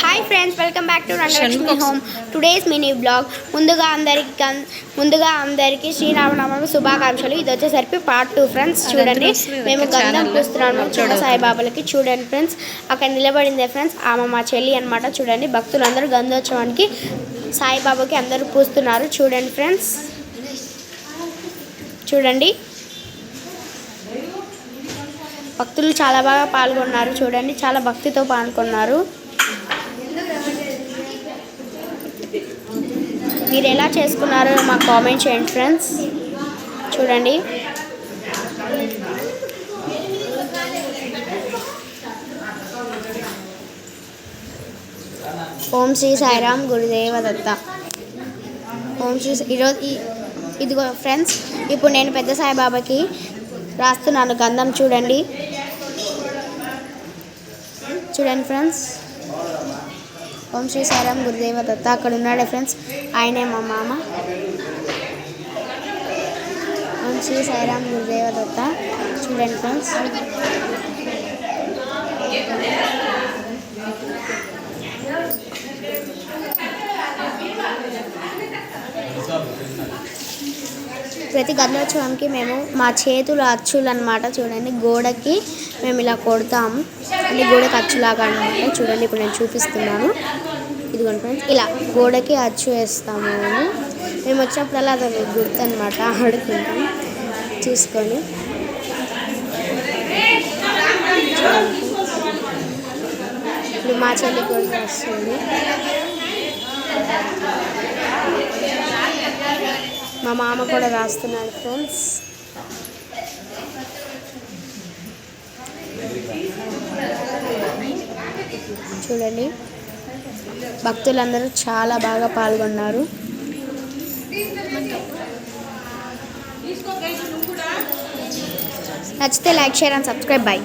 Hi friends welcome back to Rangalakshmi home today's mini blog ముందుగా అందరికి ముందుగా అందరికి శ్రీరామనవమి శుభాకాంక్షలు. ఇది వచ్చేసరికి పార్ట్ టూ ఫ్రెండ్స్ చూడండి. మేము గంధం పూస్తున్నాము చిన్న సాయిబాబాలకి చూడండి ఫ్రెండ్స్ అక్కడ నిలబడిందే ఫ్రెండ్స్ ఆమె మా చెల్లి అనమాట చూడండి భక్తులందరూ గంధోత్సవానికి సాయిబాబాకి అందరూ పూస్తున్నారు. చూడండి ఫ్రెండ్స్ చూడండి. భక్తులు చాలా బాగా పాల్గొన్నారు. చూడండి చాలా భక్తితో పాల్గొన్నారు. మీరు ఎలా చేసుకున్నారో మాకు కామెంట్ చేయండి ఫ్రెండ్స్. చూడండి. ఓం శ్రీ సాయిరామ్ గురుదేవ దత్త. ఓం శ్రీ ఈరోజు ఇదిగో ఫ్రెండ్స్ ఇప్పుడు నేను పెద్ద సాయిబాబాకి రాస్తున్నాను గంధం చూడండి. చూడండి ఫ్రెండ్స్. ఓం శ్రీ సాయిరామ్ గురుదేవ దత్త. అక్కడ ఉన్నాడే ఫ్రెండ్స్. ఆయనే మా మామ. ఓం శ్రీ సాయిరామ్ గురుదేవ దత్త. చూడండి ఫ్రెండ్స్. ప్రతి గంధోత్సవంకి మేము మా చేతులు అచ్చులు అనమాట చూడండి గోడకి మేము ఇలా కొడతాము అంటే గోడకి అచ్చులాగా అనమాట చూడండి ఇప్పుడు నేను చూపిస్తున్నాను. ఇదిగోండి ఫ్రెండ్స్ ఇలా గోడకి అచ్చు వేస్తాము. మేము మేము వచ్చినప్పుడల్లా అది గుర్తు అనమాట ఆడుకుంటాం. చూసుకొని. ఇప్పుడు మా చెల్లి కూడా వస్తుంది. మామ కూడా రాస్తున్నాడు ఫ్రెండ్స్. చూడండి. భక్తులందరూ చాలా బాగా పాల్గొన్నారు. నచ్చితే like share and subscribe. Bye